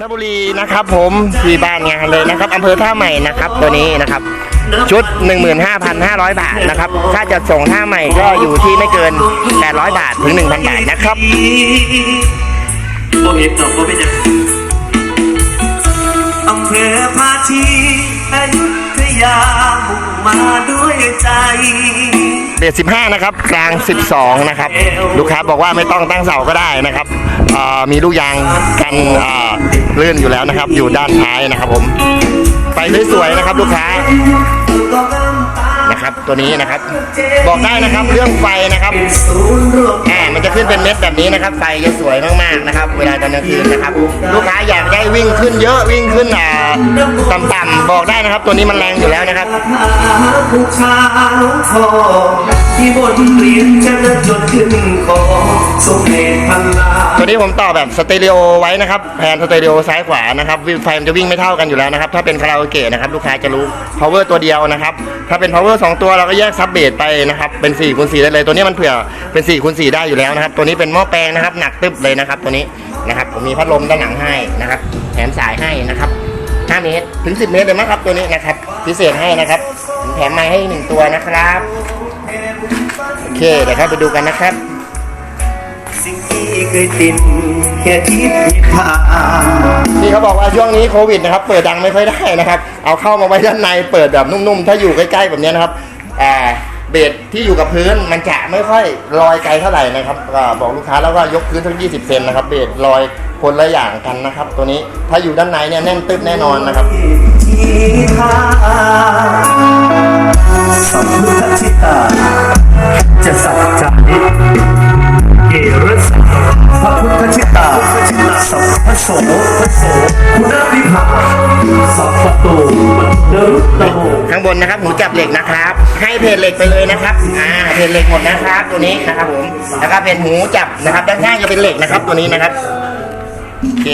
ทบุรีนะครับ ผมที่บ้านงานเลยนะครับอำเภอท่าใหม่นะครับ ตัวนี้นะครับ ชุด 15,500 บาทนะครับ ถ้าจะส่งท่าใหม่ก็อยู่ที่ไม่เกิน 800 บาทถึง 1,000 บาทนะครับโอเคจบก็ไม่จะอำเภอภาชีอยุธยามุ่งมาด้วยใจเบส15นะครับ กลาง 12 นะครับ ลูกค้าบอกว่าไม่ต้องตั้งเสาก็ได้นะครับอ่ามีลูกยางกันอ่า ลื่นอยู่แล้วนะครับ อยู่ด้านท้ายนะครับ ผม ไปสวยๆนะครับ ลูกค้านะครับ ตัวนี้นะครับ บอกได้นะครับเรื่องไฟนะครับอ่ามันจะขึ้นเป็นเม็ดแบบนี้นะครับ ไฟจะสวยมากๆนะครับ เวลาตอนกลางคืนนะครับ ลูกค้าอยากได้วิ่งขึ้นเยอะวิ่งขึ้นอ่าต่ำๆบอกได้นะครับ ตัวนี้มันแรงอยู่แล้วนะครับผู้ชาลงทองที่บนเรียนจะจนขึ้นคอสมเด็จพันลา ตัวนี้ผมต่อแบบสเตอริโอไว้นะครับแผนสเตอริโอซ้ายขวานะครับวิ่งไฟมันจะวิ่งไม่เท่ากันอยู่แล้วนะครับ ถ้าเป็นคาราโอเกะนะครับลูกค้าจะรู้ power ตัวเดียวนะครับ ถ้าเป็น power สองตัวเราก็แยกซับเบสไปนะครับ เป็น4คูณ4ได้เลยตัวนี้มันเผื่อเป็น4คูณ4ได้อยู่แล้วนะครับ ตัวนี้เป็นหม้อแปลงนะครับหนักตึบเลยนะครับ ตัวนี้นะครับผมมีพัดลมด้านหลังให้นะครับแถมสายให้นะครับ5เมตรถึง 10 เมตรเลยมั้งครับตัวนี้นะครับ พิเศษให้นะครับ แถมไม้ให้อีกหนึ่งตัวนะครับ โอเคเดี๋ยวครับไปดูกันนะครับ สิ่งที่เคยติดแค่คิดผิดทางนี่เขาบอกว่าช่วงนี้โควิดนะครับ เปิดดังไม่ค่อยได้นะครับ เอาเข้ามาไว้ด้านในเปิดแบบนุ่มๆ ถ้าอยู่ใกล้ๆแบบนี้นะครับอ่าเบสที่อยู่กับพื้นมันจะไม่ค่อยลอยไกลเท่าไหร่นะครับก็บอกลูกค้าแล้วก็ยกพื้นทั้ง 20 เซนนะครับ เบสลอยคนละอย่างกันนะครับ ตัวนี้ถ้าอยู่ด้านในเนี่ยแน่นตึ๊บแน่นอนนะครับ โสคุณวิภาสัพโตเดรุตโตข้างบนนะครับหูจับเหล็กนะครับ ให้เพจเหล็กไปเลยนะครับอ่าเพจเหล็กหมดนะครับ ตัวนี้นะครับผมแล้วก็เป็นหูจับนะครับด้านข้างจะเป็นเหล็กนะครับ ตัวนี้นะครับโอเค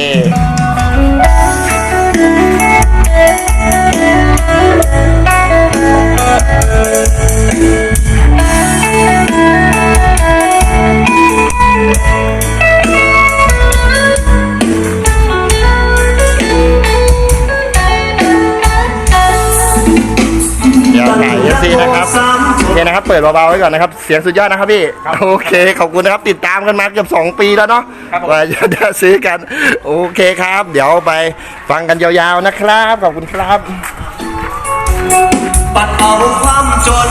ดี๋ยวถ่ายเอซีนะครับโอเคนะครับ เปิดเบาๆไว้ก่อนนะครับ เสียงสุดยอดนะครับพี่ โอเค ขอบคุณนะครับ ติดตามกันมาเกือบ2 ปีแล้วเนาะว่าจะได้ซื้อกัน โอเคครับ เดี๋ยวไปฟังกันยาวๆนะครับ ขอบคุณครับ ปัดเอาความจน